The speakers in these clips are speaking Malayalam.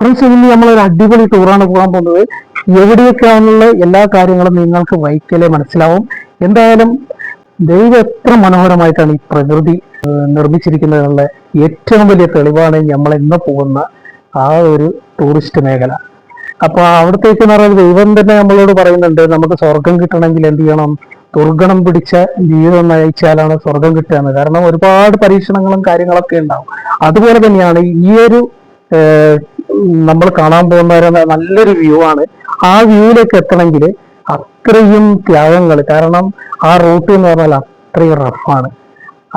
ഫ്രണ്ട്സ് നമ്മൾ നമ്മളൊരു അടിപൊളി ടൂറാണ് പോകാൻ പോകുന്നത്. എവിടെയൊക്കെയാണുള്ള എല്ലാ കാര്യങ്ങളും നിങ്ങൾക്ക് വൈക്കലേ മനസ്സിലാവും. എന്തായാലും ദൈവം എത്ര മനോഹരമായിട്ടാണ് ഈ പ്രകൃതി നിർമ്മിച്ചിരിക്കുന്നതിനുള്ള ഏറ്റവും വലിയ തെളിവാണ് നമ്മൾ ഇന്ന് പോകുന്ന ആ ഒരു ടൂറിസ്റ്റ് മേഖല. അപ്പൊ അവിടത്തേക്ക് എന്ന് പറയുന്നത് ദൈവം തന്നെ നമ്മളോട് പറയുന്നുണ്ട് നമുക്ക് സ്വർഗം കിട്ടണമെങ്കിൽ എന്ത് ചെയ്യണം? ദുർഗണം പിടിച്ച ജീവിതം നയിച്ചാലാണ് സ്വർഗം കിട്ടുകയെന്ന് കാരണം ഒരുപാട് പരീക്ഷണങ്ങളും കാര്യങ്ങളൊക്കെ ഉണ്ടാവും. അതുപോലെ തന്നെയാണ് ഈ ഒരു നമ്മൾ കാണാൻ പോകുന്ന ഒരു നല്ലൊരു വ്യൂ ആണ്. ആ വ്യൂവിലേക്ക് എത്തണമെങ്കിൽ അത്രയും ത്യാഗങ്ങൾ കാരണം ആ റൂട്ട് എന്ന് പറഞ്ഞാൽ അത്രയും റഫാണ്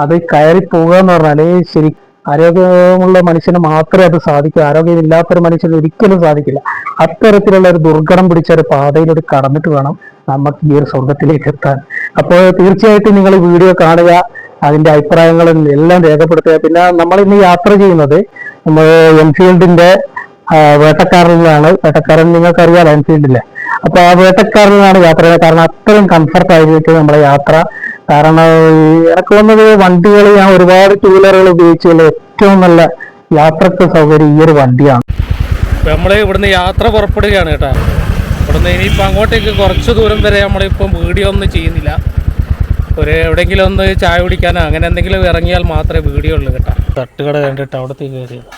അത് കയറി പോവുക എന്ന് പറഞ്ഞാൽ ശരി ആരോഗ്യമുള്ള മനുഷ്യന് മാത്രമേ അത് സാധിക്കൂ. ആരോഗ്യമില്ലാത്തൊരു മനുഷ്യന് ഒരിക്കലും സാധിക്കില്ല. അത്തരത്തിലുള്ള ഒരു ദുർഘടം പിടിച്ച ഒരു പാതയിലൂടെ കടന്നിട്ട് വേണം നമുക്ക് ഈ ഒരു സ്വർഗത്തിലേക്ക് എത്താൻ. അപ്പോൾ തീർച്ചയായിട്ടും നിങ്ങൾ ഈ വീഡിയോ കാണുക അതിന്റെ അഭിപ്രായങ്ങളും എല്ലാം രേഖപ്പെടുത്തുക. പിന്നെ നമ്മൾ ഇന്ന് യാത്ര ചെയ്യുന്നത് നമ്മൾ എൻഫീൽഡിന്റെ വേട്ടക്കാരനിലാണ്. വേട്ടക്കാരൻ നിങ്ങൾക്ക് അറിയാലോ എൻഫീൽഡിലെ അപ്പൊ ആ വേട്ടക്കാരനിലാണ് യാത്ര ചെയ്യുന്നത്. കാരണം അത്രയും കംഫർട്ട് ആയിരിക്കും നമ്മുടെ യാത്ര. കാരണം എനിക്ക് തോന്നുന്നത് വണ്ടികൾ ഞാൻ ഒരുപാട് ടൂ വീലറുകൾ ഉപയോഗിച്ചതിൽ ഏറ്റവും നല്ല യാത്രയ്ക്ക് സൗകര്യം ഈ ഒരു വണ്ടിയാണ്. നമ്മൾ ഇവിടുന്ന് യാത്ര പുറപ്പെടുകയാണ് കേട്ടോ. ഇവിടുന്ന് ഇനിയിപ്പോൾ അങ്ങോട്ടേക്ക് കുറച്ച് ദൂരം വരെ നമ്മളിപ്പം വീഡിയോ ഒന്നും ചെയ്യുന്നില്ല. ഒരു എവിടെയെങ്കിലും ഒന്ന് ചായ കുടിക്കാനോ അങ്ങനെ എന്തെങ്കിലും ഇറങ്ങിയാൽ മാത്രമേ വീഡിയോ ഉള്ളൂ കേട്ടോ. തട്ടുകട കണ്ടിട്ട് അവിടത്തേക്ക് കയറിയത്.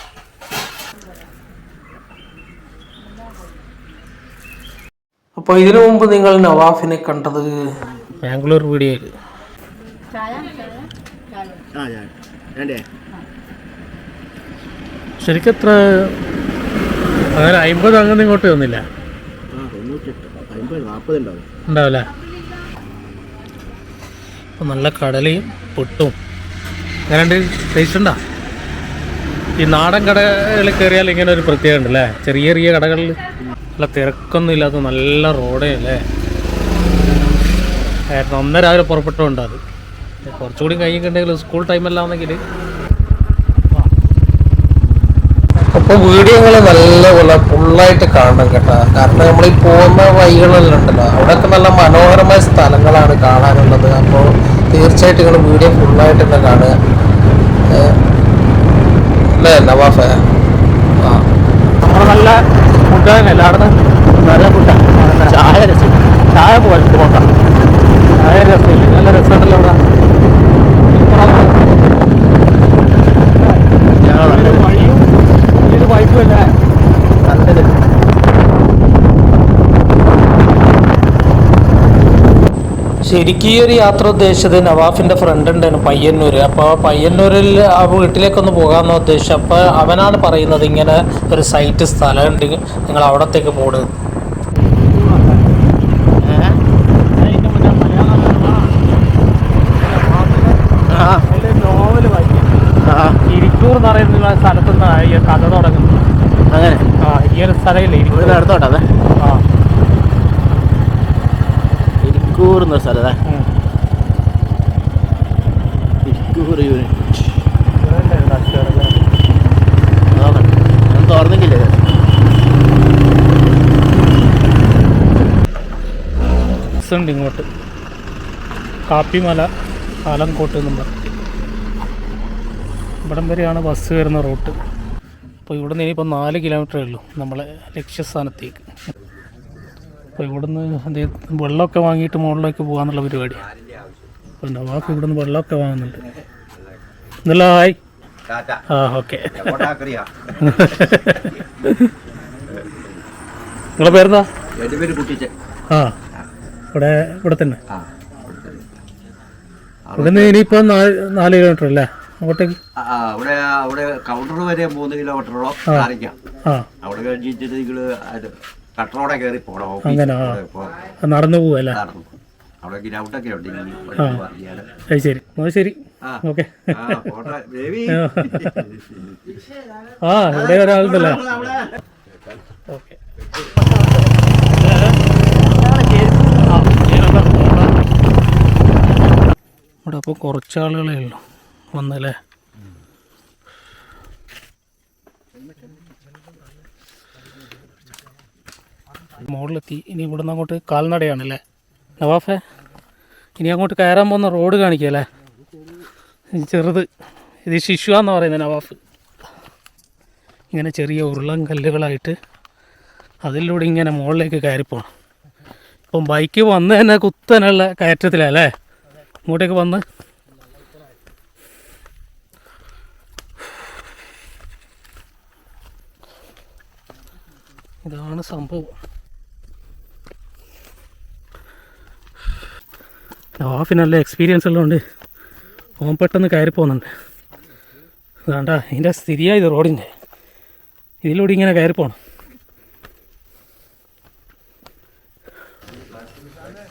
അപ്പോൾ ഇതിനു മുമ്പ് നിങ്ങൾ നവാഫിനെ കണ്ടത്? ബാംഗ്ലൂർ വീഡിയോയിൽ ശരിക്കും എത്ര അങ്ങനെ അമ്പത് അങ്ങനെ ഇങ്ങോട്ട് വന്നില്ല. ഉണ്ടാവില്ല. നല്ല കടലയും പൊട്ടും. അങ്ങനെ ടേസ്റ്റ് ഉണ്ടോ? ഈ നാടൻ കടകളിൽ കയറിയാൽ ഇങ്ങനെ ഒരു പ്രത്യേകത ഉണ്ട് അല്ലേ ചെറിയ ചെറിയ കടകളിൽ. നല്ല തിരക്കൊന്നും ഇല്ലാത്ത നല്ല റോഡേ അല്ലേ ആയിരുന്നു ഒന്നര രാവിലെ പുറപ്പെട്ടുകൊണ്ട് അത്. കുറച്ചുകൂടി കഴിഞ്ഞിട്ടുണ്ടെങ്കിൽ സ്കൂൾ ടൈമല്ലാന്നെങ്കിൽ അപ്പോൾ വീഡിയോകൾ നല്ലപോലെ ഫുള്ളായിട്ട് കാണണം കേട്ടോ. കാരണം നമ്മൾ ഈ പോകുന്ന വഴികളെല്ലാം ഉണ്ടല്ലോ. അവിടെയൊക്കെ നല്ല മനോഹരമായ സ്ഥലങ്ങളാണ് കാണാനുള്ളത്. അപ്പോൾ തീർച്ചയായിട്ടും നിങ്ങൾ വീഡിയോ ഫുള്ളായിട്ട് തന്നെ കാണുക. അല്ലേ നവാഫേ ആ. നമ്മൾ നല്ല ഫുഡാണ് എല്ലായിടത്തും നല്ല ഫുഡാണ് ചായ രസം. ചായ പോകാൻ പോകാം ചായ രസമില്ല നല്ല രസമുണ്ടല്ലോ ഇവിടെ ശരിക്കും ഈ ഒരു യാത്ര ഉദ്ദേശിച്ചത് നവാഫിന്റെ ഫ്രണ്ട് ഉണ്ടായിരുന്നു പയ്യന്നൂർ അപ്പോൾ പയ്യന്നൂരിൽ ആ വീട്ടിലേക്കൊന്ന് പോകാമെന്ന് ഉദ്ദേശിച്ചു അപ്പോൾ അവനാണ് പറയുന്നത് ഇങ്ങനെ ഒരു സൈറ്റ് സ്ഥലമുണ്ട് നിങ്ങൾ അവിടത്തേക്ക് പോടുക ഇരിക്കൂർ എന്ന് പറയുന്ന കഥ തുടങ്ങുന്നത്. അങ്ങനെ. ആ ഈ ഒരു സ്ഥലമില്ലേ ഇരിക്കൂർ അടുത്തോട്ടെ അതെ സ്ഥലതാ. യൂണിറ്റ് തുറന്നിട്ടില്ലേ. ഉണ്ട് ഇങ്ങോട്ട്. കാപ്പിമല ആലങ്കോട്ട് എന്നും പറഞ്ഞു ഇവിടം വരെയാണ് ബസ് വരുന്ന റൂട്ട്. അപ്പോൾ ഇവിടെ നിന്ന് ഇനിയിപ്പോൾ നാല് കിലോമീറ്ററേ ഉള്ളൂ നമ്മളെ ലക്ഷ്യസ്ഥാനത്തേക്ക്. അപ്പോൾ ഇവിടുന്ന് അദ്ദേഹം വെള്ളമൊക്കെ വാങ്ങിയിട്ട് മുകളിലേക്ക് പോകാന്നുള്ള പരിപാടിയാണ്. അപ്പോൾ നവാഫ് ഇവിടുന്ന് വെള്ളമൊക്കെ വാങ്ങുന്നുണ്ട്. എന്നല്ല ഹായ്. ആ ഓക്കെ. നിങ്ങളെ പേരെന്താ? ആ ഇവിടെ ഇവിടെ തന്നെ. ഇവിടുന്ന് ഇനിയിപ്പോ നാല് നാല് കിലോമീറ്റർ അല്ലേ? അങ്ങോട്ടേക്ക്? അവിടെ അവിടെ കൗണ്ടർ വരെ മൂന്ന് കിലോമീറ്ററോളം കാണിക്കാം അവിടെ കഴിഞ്ഞിട്ട് നിങ്ങൾ അത് കട്ടറോടെ കയറി പോണം അങ്ങനെ, നടന്നു പോവല്ലേ അവിടെ ഗ്രൗണ്ടൊക്കെ ഉണ്ട് അത് ശരി. അത് ശരി. ആ. ഓക്കെ. ഇവിടെ ഒരാളുണ്ടല്ലോ. ഓക്കെ. ഇവിടെ അപ്പോൾ കുറച്ചാളുകളേ ഉള്ളൂ വന്നല്ലേ? മുകളിലെത്തി. ഇനി ഇവിടുന്ന് അങ്ങോട്ട് കാൽനടയാണല്ലേ നവാഫേ ഇനി അങ്ങോട്ട് കയറാൻ പോകുന്ന റോഡ് കാണിക്കല്ലേ ചെറുത്. ഇത് ശിശുവാന്ന് പറയുന്നത് നവാഫ്. ഇങ്ങനെ ചെറിയ ഉരുളൻ കല്ലുകളായിട്ട് അതിലൂടെ ഇങ്ങനെ മുകളിലേക്ക് കയറിപ്പോണം ഇപ്പം ബൈക്ക് വന്ന് തന്നെ കുത്തനുള്ള കയറ്റത്തിലല്ലേ ഇങ്ങോട്ടേക്ക് വന്ന്. ഇതാണ് സംഭവം. നവാഫിന് നല്ല എക്സ്പീരിയൻസ് ഉള്ളതുകൊണ്ട് ഓൻ പെട്ടെന്ന് കയറി പോകുന്നുണ്ട് വേണ്ട ഇതിന്റെ സ്ഥിതിയായത് റോഡിന്റെ ഇതിലൂടെ ഇങ്ങനെ കയറി പോകണം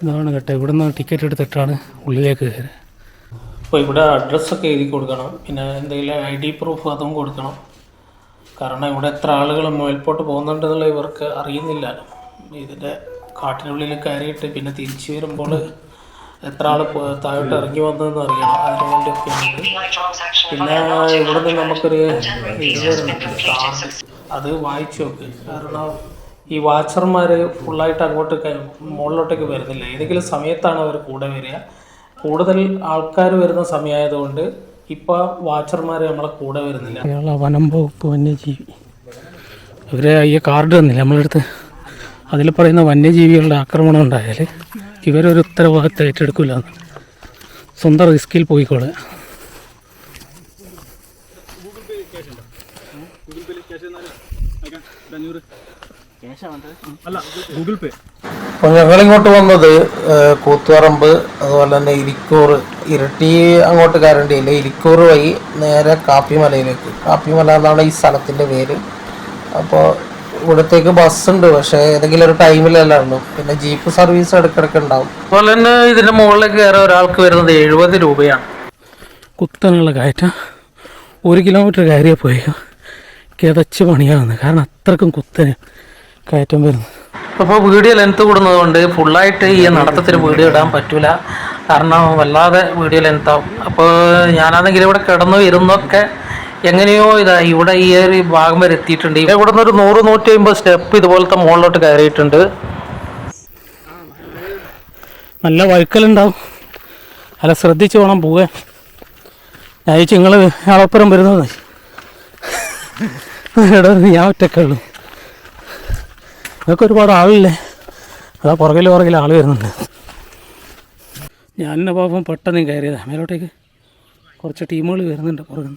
ഇതാണ് കേട്ടോ നിന്ന് ടിക്കറ്റ് എടുത്തിട്ടാണ് ഉള്ളിലേക്ക് കയറുക അപ്പോൾ ഇവിടെ അഡ്രസ്സൊക്കെ എഴുതി കൊടുക്കണം പിന്നെ എന്തെങ്കിലും ഐ ഡി പ്രൂഫ് അതും കൊടുക്കണം. കാരണം ഇവിടെ എത്ര ആളുകൾ മേൽപോട്ട് പോകുന്നുണ്ടെന്നുള്ള ഇവർക്ക് അറിയുന്നില്ല. ഇതിന്റെ കാട്ടിനുള്ളിൽ കയറിയിട്ട് പിന്നെ തിരിച്ചു വരുമ്പോൾ എത്ര ആൾ താഴോട്ട് ഇറങ്ങി വന്നതെന്ന് അറിയണം. അതിനു വേണ്ടിയൊക്കെയാണ് പിന്നെ ഇവിടുന്ന് നമുക്കൊരു അത് വായിച്ചു നോക്ക്. കാരണം ഈ വാച്ചർമാർ ഫുള്ളായിട്ട് അങ്ങോട്ട് മുകളിലോട്ടേക്ക് വരുന്നില്ല. ഏതെങ്കിലും സമയത്താണ് അവർ കൂടെ വരിക. കൂടുതൽ ആൾക്കാർ വരുന്ന സമയമായതുകൊണ്ട് ഇപ്പോൾ വാച്ചർമാർ നമ്മളെ കൂടെ വരുന്നില്ല. കേരള വനം വകുപ്പ് വന്യജീവി. ഇവരെ ഈ കാർഡ് തന്നില്ല. നമ്മളെടുത്ത് അതിൽ പറയുന്ന വന്യജീവികളുടെ ആക്രമണം ഉണ്ടായാൽ ഇവരൊരു ഉത്തരവാദിത്തം ഏറ്റെടുക്കില്ല സ്വന്തം റിസ്കിൽ പോയിക്കോളെ. അപ്പൊ ഞങ്ങളിങ്ങോട്ട് വന്നത് കൂത്തുപറമ്പ് അതുപോലെ തന്നെ ഇരിക്കൂർ ഇരട്ടി അങ്ങോട്ട് കയറേണ്ടിയില്ല ഇരിക്കൂർ വഴി നേരെ കാപ്പിമലയിലേക്ക്. കാപ്പിമല എന്നാണ് ഈ സ്ഥലത്തിന്റെ പേര്. അപ്പോൾ ഇവിടത്തേക്ക് ബസ് ഉണ്ട് പക്ഷെ ഏതെങ്കിലും ഒരു ടൈമിലല്ല ഉള്ളൂ പിന്നെ ജീപ്പ് സർവീസ് ഇടയ്ക്കിടയ്ക്ക് ഉണ്ടാവും. അതുപോലെ തന്നെ ഇതിന്റെ മുകളിലേക്ക് കയറാൻ ഒരാൾക്ക് വരുന്നത് എഴുപത് രൂപയാണ്. കുത്തനുള്ള കയറ്റം. ഒരു കിലോമീറ്റർ കയറിയാൽ പോയേക്കും കിതച്ച് പണിയാണ് കാരണം അത്രക്കും കുത്തന് കയറ്റം വരുന്നു. അപ്പോൾ വീഡിയോ ലെങ്ത്ത് കൂടുന്നത് കൊണ്ട് ഫുള്ളായിട്ട് ഈ നടത്തത്തിൽ വീഡിയോ ഇടാൻ പറ്റില്ല കാരണം വല്ലാതെ വീഡിയോ ലെങ്ത് ആവും. അപ്പോൾ ഞാനാണെങ്കിൽ ഇവിടെ കിടന്നു ഇരുന്നൊക്കെ എങ്ങനെയോ ഇതാ ഇവിടെ ഈ ഒരു ഭാഗം വരെ എത്തിയിട്ടുണ്ട്. ഇവിടെ നിന്ന് ഒരു നൂറ് നൂറ്റി അമ്പത് സ്റ്റെപ്പ് ഇതുപോലത്തെ മുകളിലോട്ട് കയറിയിട്ടുണ്ട്. നല്ല വഴുക്കലുണ്ടാവും. അല്ല ശ്രദ്ധിച്ചു വേണം പോകാൻ. ഞാൻ നിങ്ങൾ അളപ്പുറം വരുന്നത്. ഇവിടെ ഞാൻ ഒറ്റക്കുള്ളൂ നിങ്ങൾക്ക് ഒരുപാട് ആളില്ലേ? അതാ പുറകിൽ പുറകിൽ ആൾ വരുന്നുണ്ട്. ഞാൻ പാപം പെട്ടെന്ന് കയറിയതാണ് മേലോട്ടേക്ക് കുറച്ച് ടീമുകൾ വരുന്നുണ്ട് പുറകിൽ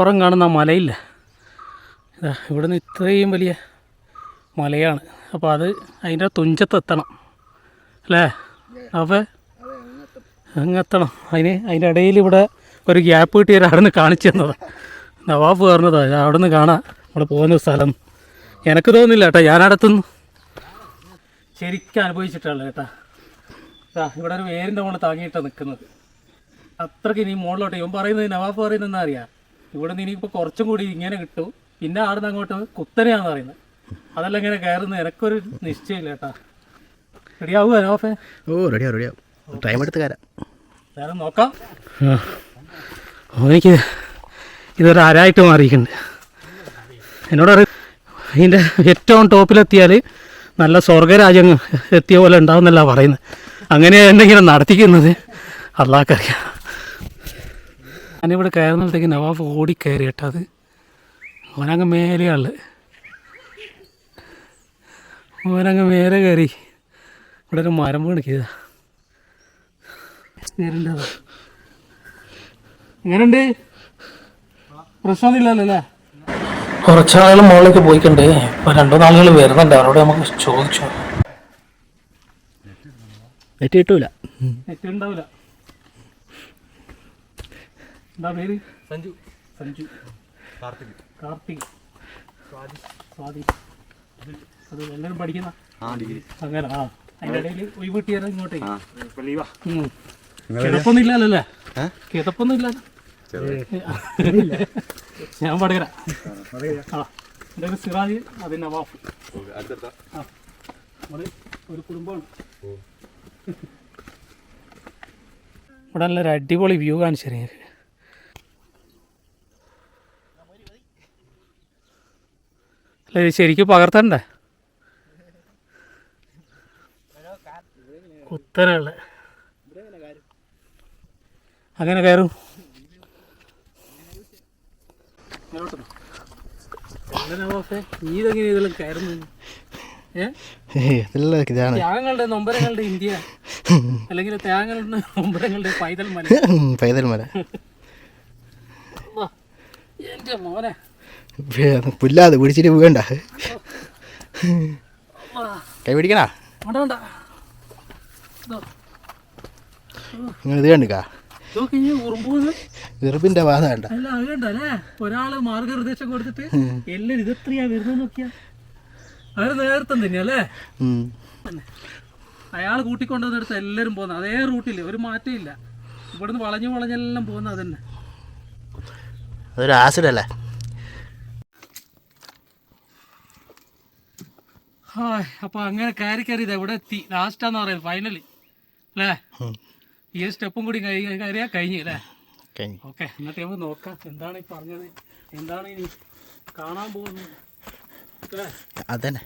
അപ്പുറം കാണുന്ന മലയില്ല? ഇതാ ഇവിടുന്ന് ഇത്രയും വലിയ മലയാണ്. അപ്പോൾ അത് അതിന്റെ തുഞ്ചത്തെത്തണം അല്ലേ? അപ്പോൾ അങ്ങെത്തണം അതിന് അതിന്റെ ഇടയിൽ ഇവിടെ ഒരു ഗ്യാപ്പ് കിട്ടിയ അവിടെ നിന്ന് കാണിച്ചു തന്നതാണ് നവാബ് പറഞ്ഞതാണ് അവിടെ നിന്ന് കാണാം. അവിടെ പോകുന്ന സ്ഥലം. എനിക്ക് തോന്നുന്നില്ല കേട്ടോ ഞാനടുത്തുനിന്ന് ശരിക്കും അനുഭവിച്ചിട്ടുള്ളത് കേട്ടാ. ഇവിടെ ഒരു വേരിന്റെ മുകളിൽ താങ്ങിയിട്ടാണ് നിൽക്കുന്നത്. അത്രയ്ക്ക് ഇനി മുകളിലോട്ട് ഇവൻ പറയുന്നത് നവാബ് പറയുന്നതെന്നാ അറിയാം? ഇവിടെ നിന്ന് ഇനിയിപ്പോൾ കുറച്ചും കൂടി ഇങ്ങനെ കിട്ടും. പിന്നെ അവിടെ നിന്ന് അങ്ങോട്ട് കുത്തനെയാന്ന് പറയുന്നത്. അതല്ല ഇങ്ങനെ കയറുന്നത്. എനക്കൊരു നിശ്ചയമില്ല കേട്ടാ. റെഡിയാവുക നവാഫേ ഓ റെഡിയാവും റെഡിയാവും ടൈം എടുത്ത് കയറാം. നേരം നോക്കാം. എനിക്ക് ഇതൊരു അരായിട്ട് മാറിയിട്ടുണ്ട്. എന്നോട് അറിയാം ഇതിന്റെ ഏറ്റവും ടോപ്പിലെത്തിയാൽ നല്ല സ്വർഗരാജ്യം എത്തിയ പോലെ ഉണ്ടാവുന്നല്ല പറയുന്നത്. അങ്ങനെ എന്തെങ്കിലും നടത്തിക്കുന്നത്. അള്ളാഹ്ക്കറിയാം ഞാനിവിടെ കയറുന്നിടത്തേക്ക് നവാഫ് ഓടി കയറി കേട്ടോ അത് മേലെ ആൾ. ഓനങ്ങ് മേലെ കയറി. ഇവിടെ ഒരു മരം വീണിക്കിയതാ പേരുണ്ടോ എങ്ങനെയുണ്ട്? പ്രശ്നമൊന്നുമില്ലല്ലോ അല്ലേ? കുറച്ചാളുകൾ മുകളിലേക്ക് പോയിട്ടുണ്ട് ഇപ്പൊ രണ്ടോ നാളുകൾ വരുന്നുണ്ട്. അവരോട് നമുക്ക് ചോദിച്ചു നെറ്റ് കിട്ടൂല. ഉണ്ടാവില്ല എന്താ പേര്? സഞ്ജു. സഞ്ജു. കാർത്തിക്. കാർത്തിക്. സ്വാതി. സ്വാതി. അത് എല്ലാവരും പഠിക്കുന്ന അങ്ങനെ ആ അതിന്റെ ഇടയിൽ ഒഴിവ് കിട്ടിയാലോ ഇങ്ങോട്ടേക്ക് ഉം. കിതപ്പൊന്നും ഇല്ലല്ലോ അല്ലേ കിതപ്പൊന്നും ഇല്ലല്ലോ ഞാൻ പടകര ആ എന്റെ ഒരു സിറാജ് അത് നവാഫ്. ആ നമ്മൾ ഒരു കുടുംബമാണ്. ഇവിടെ നല്ലൊരു അടിപൊളി വ്യൂ കാണിച്ചു അല്ല ശരിക്കും പകർത്തണ്ടേ? കുത്തനുള്ള അങ്ങനെ കയറും. ത്യാഗങ്ങളുടെ നൊമ്പരങ്ങളുടെ ഇന്ത്യ. അല്ലെങ്കിൽ ത്യാഗങ്ങളുടെ നൊമ്പരങ്ങളുടെ പൈതൽ മല. പൈതൽ മല. വാ, മോനെ. പുല്ലാതെ പിടിച്ചിട്ട് വീണ്ട കൈ പിടിക്കണ? വേണ്ട വേണ്ട. ഇതോ, നിങ്ങൾ ഇത് കണ്ടിക്കാ? വെറുപ്പിന്റെ ബാധ കണ്ട. അല്ല അത് കണ്ടല്ലേ ഒരാൾ മാർഗനിർദ്ദേശം കൊടുത്തിട്ട് എല്ലാരും ഇതെത്രയാ വരുന്നത് നോക്കിയാ? അവർ നേരത്തെ തന്നെയാ അല്ലേ? ഉം. അയാൾ കൂട്ടിക്കൊണ്ടുവന്നെടുത്ത് എല്ലാരും പോകുന്ന അതേ റൂട്ടിൽ ഒരു മാറ്റം ഇല്ല. ഇവിടുന്ന് വളഞ്ഞു വളഞ്ഞെല്ലാം പോകുന്നത് അതന്നെ. അതൊരു ആസിഡ് അല്ലേ? ഹായ് അപ്പൊ അങ്ങനെ കയറി കയറി ഇത് എവിടെ എത്തി. ലാസ്റ്റാന്ന് പറയുന്നത് ഫൈനലി അല്ലേ? ഈ സ്റ്റെപ്പും കൂടി കയറിയാ കഴിഞ്ഞു അല്ലേ? ഓക്കെ എന്നിട്ട് നമുക്ക് നോക്കാം എന്താണ് ഈ പറഞ്ഞത്? എന്താണ് ഇനി കാണാൻ പോകുന്നത്? അല്ലേ? അതന്നെ.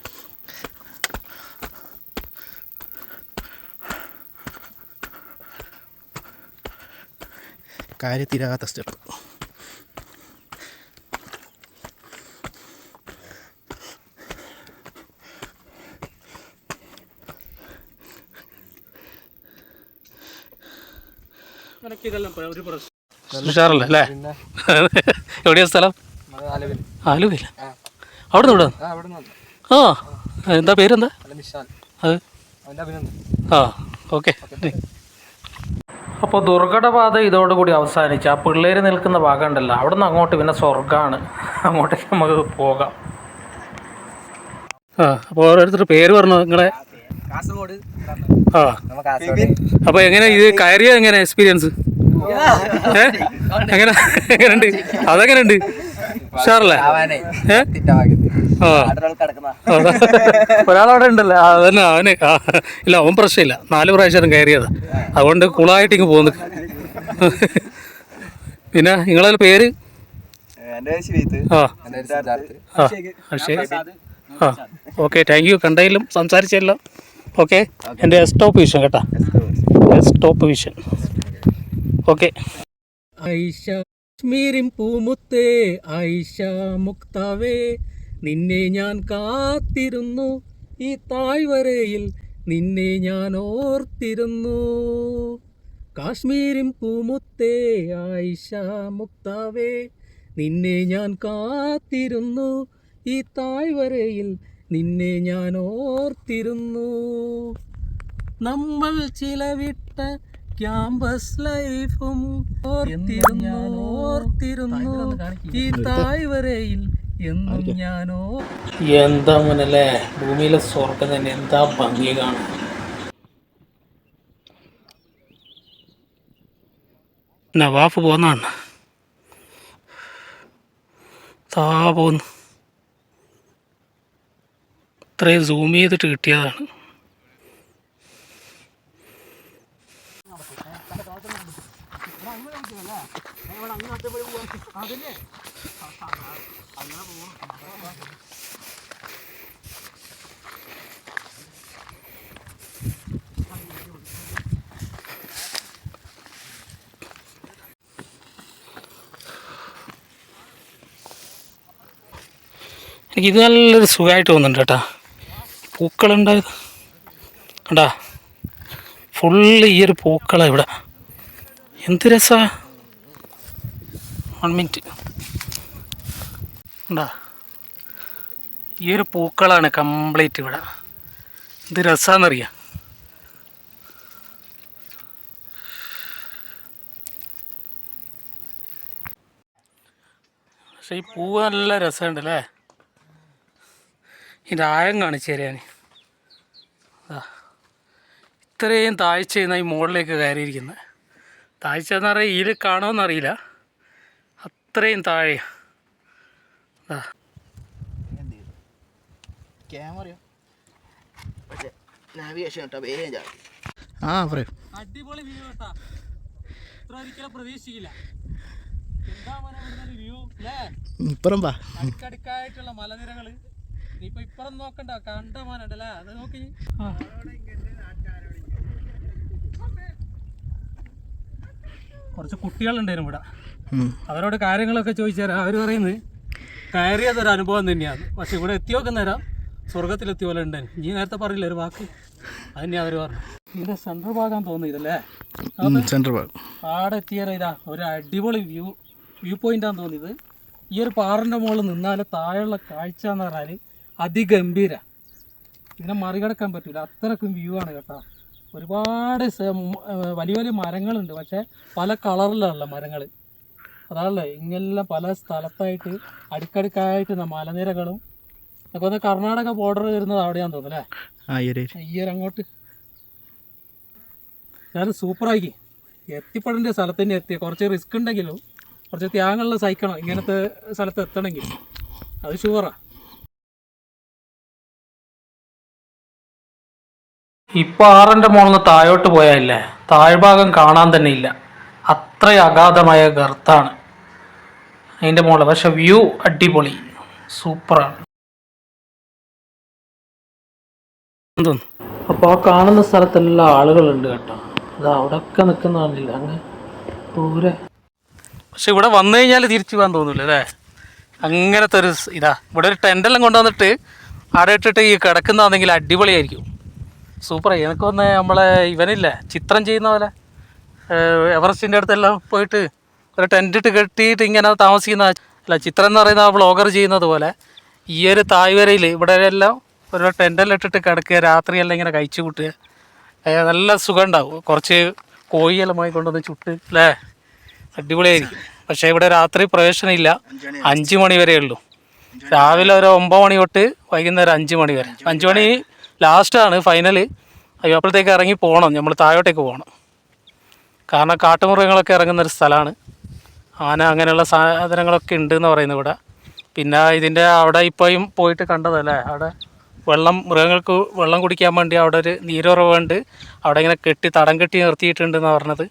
കാര്യത്തിലാകാത്ത സ്റ്റെപ്പ് നിനക്ക് ഇതെല്ലാം പ- ഒരു പ്രശ്നം ഉഷാറല്ലേ അല്ലേ? എവിടെയാ സ്ഥലം? ആലുവയില്ല അവിടെ നിന്ന് ആ. എന്താ പേരെന്താ? അത് ആ ഓക്കെ. അപ്പോൾ ദുർഘടപാത ഇതോടുകൂടി അവസാനിച്ച് ആ പിള്ളേർ നിൽക്കുന്ന ഭാഗം ഉണ്ടല്ലോ അവിടെ നിന്ന് അങ്ങോട്ട് പിന്നെ സ്വർഗമാണ് അങ്ങോട്ടേക്ക് നമുക്ക് പോകാം. ആ അപ്പോൾ ഓരോരുത്തർ പേര് പറഞ്ഞു നിങ്ങളെ? കാസർഗോഡ്. ആ. അപ്പോൾ എങ്ങനെ ഇത് കയറിയ എങ്ങനെ എക്സ്പീരിയൻസ്? എങ്ങനെ? എങ്ങനെയുണ്ട്? അതെങ്ങനെയുണ്ട്? ഉഷാറല്ലേ. ഒരാളവിടെ ഉണ്ടല്ലോ. ആ, അതന്നെ അവന്. ആ, ഇല്ല അവൻ പ്രശ്നമില്ല. നാല് പ്രാവശ്യം കയറിയത്. അതുകൊണ്ട് കൂളായിട്ട് ഇങ്ങ് പോകുന്നു പിന്നെ നിങ്ങളെ പേര്? ആ. ആ അക്ഷയ് ആ ഓക്കെ താങ്ക് യു. കണ്ടതിലും സംസാരിച്ചല്ലോ ഓക്കെ എന്റെ എസ് ടോപ്പ് വിഷൻ കേട്ടാ. Top vision. ഓക്കെ ഐഷ കാശ്മീരിൻ പൂമുത്തേ ഐഷ മുക്താവേ നിന്നെ ഞാൻ കാത്തിരുന്നു. ഈ താഴ്വരയിൽ നിന്നെ ഞാൻ ഓർത്തിരുന്നു. കാശ്മീരിൻ പൂമുത്തേ ആയിഷ മുക്താവേ നിന്നെ ഞാൻ കാത്തിരുന്നു. ഈ താഴ്വരയിൽ നിന്നെ ഞാൻ ഓർത്തിരുന്നു. നമ്മൾ ചിലവിട്ട ക്യാമ്പസ് ലൈഫും ഓർത്തിരുന്നു ഓർത്തിരുന്നു. ഈ താഴ്വരയിൽ എന്നും ഞാനോ എന്താ മുന്നല്ലേ ഭൂമിയിലെ സ്വർഗം തന്നെ എന്താ ഭംഗി കാണാൻ? നവാഫ് പോന്നാണ്. താ പോന്നു. ഇത്രയും സൂം ചെയ്തിട്ട് കിട്ടിയതാണ്. ഇത് നല്ലൊരു സുഖമായിട്ട് തോന്നുന്നുണ്ട് കേട്ടാ. പൂക്കളുണ്ടായത് കണ്ടാ? ഫുള്ള് ഈ ഒരു പൂക്കള ഇവിടെ. എന്ത് രസാ? മിനിറ്റ് ഉണ്ടാ? ഈ ഒരു പൂക്കളാണ് കംപ്ലീറ്റ് ഇവിടെ. ഇത് രസാന്നറിയാം. പക്ഷേ ഈ പൂവ് നല്ല രസമുണ്ട് അല്ലേ ഇതിന്റെ ആയം കാണിച്ചു തരാൻ ഇത്രയും താഴ്ചയെന്നാണ് ഈ മുകളിലേക്ക് കയറിയിരിക്കുന്നത് താഴ്ച എന്ന് പറയാൻ ഇതിൽ കാണുമെന്നറിയില്ല അത്രയും താഴെ ആ പറയൂ. അടിപൊളി വ്യൂ കേട്ടാ. ഇത്ര ഒരിക്കലും പ്രതീക്ഷിക്കില്ല എന്താ വ്യൂ അല്ലേ ഇപ്പുറം പാ അടുക്കടുക്കായിട്ടുള്ള മലനിരകൾ. ഇനിയിപ്പോ ഇപ്പറം നോക്കണ്ട കണ്ടമാനുണ്ടല്ലേ അത് നോക്കി കുറച്ച് കുട്ടികളുണ്ടായിരുന്നു ഇവിടെ. അവരോട് കാര്യങ്ങളൊക്കെ ചോദിച്ചാൽ അവർ പറയുന്നത് കയറിയതൊരു അനുഭവം തന്നെയാണ്. പക്ഷെ ഇവിടെ എത്തിയൊക്കെ നേരം സ്വർഗത്തിലെത്തിയ പോലെ ഉണ്ട്. നീ നേരത്തെ പറഞ്ഞില്ല ഒരു വാക്ക്? അതന്നെ അവർ പറഞ്ഞു ഇതിന്റെ സെൻട്രൽ ഭാഗം തോന്നുന്നു ഇതല്ലേ? സെൻട്രൽ ഭാഗം. ആടെ എത്തിയാൽ ഇതാ? ഒരു അടിപൊളി വ്യൂ വ്യൂ പോയിന്റാന്ന് തോന്നിയത് ഈ ഒരു പാറിന്റെ മുകളിൽ നിന്നാൽ താഴെയുള്ള കാഴ്ച എന്ന് പറഞ്ഞാൽ അതിഗംഭീര. ഇതിനെ മറികടക്കാൻ പറ്റൂല. അത്രക്കും വ്യൂ ആണ് കേട്ടോ. ഒരുപാട് വലിയ വലിയ മരങ്ങളുണ്ട്. പക്ഷെ പല കളറിലുള്ള മരങ്ങൾ അതാണല്ലേ? ഇങ്ങനെല്ലാം പല സ്ഥലത്തായിട്ട് അടുക്കടുക്കായിട്ട് മലനിരകളും അപ്പോൾ ഒന്ന് കർണാടക ബോർഡർ വരുന്നത് അവിടെയാന്ന് തോന്നുന്നു അല്ലേ? ആ ഈ ഒരു ഏരിയ. ഈ ഒരു അങ്ങോട്ട്. ഞാൻ സൂപ്പറാക്കി എത്തിപ്പെടേണ്ട സ്ഥലത്ത് തന്നെ എത്തി കുറച്ച് റിസ്ക് ഉണ്ടെങ്കിലും കുറച്ച് ത്യാഗങ്ങളിൽ സഹിക്കണം ഇങ്ങനത്തെ സ്ഥലത്ത് എത്തണമെങ്കിൽ. അത് ഷുവറാ ഇപ്പൊ ആറിന്റെ മുകളിൽ താഴോട്ട് പോയാലേ താഴ്ഭാഗം കാണാൻ തന്നെ ഇല്ല. അത്ര അഗാധമായ ഗർത്താണ് അതിന്റെ മുകളിൽ പക്ഷെ വ്യൂ അടിപൊളി. സൂപ്പറാണ്. അപ്പോൾ ആ കാണുന്ന സ്ഥലത്തെല്ലാം ആളുകളുണ്ട് കേട്ടോ. അത് അവിടെയൊക്കെ നിൽക്കുന്ന കാണില്ല അങ്ങ് ദൂരെ. പക്ഷെ ഇവിടെ വന്നു കഴിഞ്ഞാൽ തിരിച്ചു പോകാൻ തോന്നില്ല അല്ലേ? അങ്ങനത്തെ ഒരു ഇതാ. ഇവിടെ ഒരു ടെന്റെല്ലാം കൊണ്ടുവന്നിട്ട് അവിടെ ഇട്ടിട്ട് ഈ കിടക്കുന്നതാണെങ്കിൽ അടിപൊളിയായിരിക്കും. സൂപ്പറായി എനിക്ക് വന്ന് നമ്മളെ ഇവനില്ലേ ചിത്രം ചെയ്യുന്ന പോലെ എവറസ്റ്റിന്റെ അടുത്തെല്ലാം പോയിട്ട് ഒരു ടെന്റ് ഇട്ട് കെട്ടിയിട്ട് ഇങ്ങനെ താമസിക്കുന്ന അല്ല ചിത്രം എന്ന് പറയുന്ന വ്ളോഗർ ചെയ്യുന്നത് പോലെ ഈ ഒരു തായ്വരയിൽ ഇവിടെ എല്ലാം ഒരു ടെന്റെല്ലാം ഇട്ടിട്ട് കിടക്കുക രാത്രിയെല്ലാം ഇങ്ങനെ കഴിച്ചു കൂട്ടുക. നല്ല സുഖം ഉണ്ടാവും കുറച്ച് കോഴിയെല്ലാം പോയി കൊണ്ടുവന്ന് ചുട്ട് അല്ലേ? അടിപൊളിയായിരിക്കും. പക്ഷേ ഇവിടെ രാത്രി പ്രവേശനമില്ല. അഞ്ച് മണി വരെ ഉള്ളൂ. രാവിലെ ഒരു ഒമ്പത് മണി തൊട്ട് വൈകുന്നേരം അഞ്ച് മണി വരെ. അഞ്ച് മണി ലാസ്റ്റാണ് ഫൈനൽ അയ്യോ അപ്പോഴത്തേക്ക് ഇറങ്ങി പോകണം. നമ്മൾ താഴോട്ടേക്ക് പോകണം. കാരണം കാട്ടുമൃഗങ്ങളൊക്കെ ഇറങ്ങുന്ന ഒരു സ്ഥലമാണ്. ആന അങ്ങനെയുള്ള സാധനങ്ങളൊക്കെ ഉണ്ട് എന്ന് പറയുന്നത് ഇവിടെ. പിന്നെ ഇതിന്റെ അവിടെ ഇപ്പോഴും പോയിട്ട് കണ്ടതല്ലേ? അവിടെ വെള്ളം മൃഗങ്ങൾക്ക് വെള്ളം കുടിക്കാൻ വേണ്ടി അവിടെ ഒരു നീരുറവുണ്ട്. അവിടെ ഇങ്ങനെ കെട്ടി തടം കെട്ടി നിർത്തിയിട്ടുണ്ടെന്ന് പറഞ്ഞത്.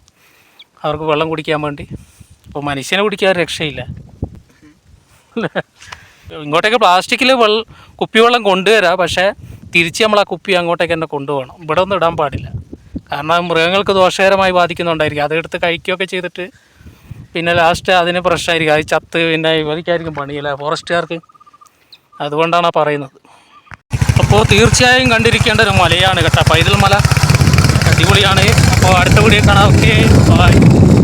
അവർക്ക് വെള്ളം കുടിക്കാൻ വേണ്ടി. അപ്പോൾ മനുഷ്യനെ കുടിക്കാൻ രക്ഷയില്ല. ഇങ്ങോട്ടേക്ക് പ്ലാസ്റ്റിക്കിൽ വെള്ളം കുപ്പിവെള്ളം കൊണ്ടുവരാം. പക്ഷേ തിരിച്ച് നമ്മൾ ആ കുപ്പി അങ്ങോട്ടേക്ക് തന്നെ കൊണ്ടുപോകണം. ഇവിടെ ഒന്നും ഇടാൻ പാടില്ല. കാരണം മൃഗങ്ങൾക്ക് ദോഷകരമായി ബാധിക്കുന്നുണ്ടായിരിക്കും. അതെടുത്ത് കഴിക്കുകയൊക്കെ ചെയ്തിട്ട് പിന്നെ ലാസ്റ്റ് അതിന് പ്രശ്നമായിരിക്കും. അത് ചത്ത് പിന്നെ ഇവർക്കായിരിക്കും പണിയില്ല? ഫോറസ്റ്റുകാർക്ക് അതുകൊണ്ടാണ് പറയുന്നത്. അപ്പോൾ തീർച്ചയായും കണ്ടിരിക്കേണ്ട ഒരു മലയാണ് കേട്ടോ. പൈതൽ മല. അടിപൊളിയാണ്. അപ്പോൾ അടുത്ത വീഡിയോ കാണാം. ഓക്കെ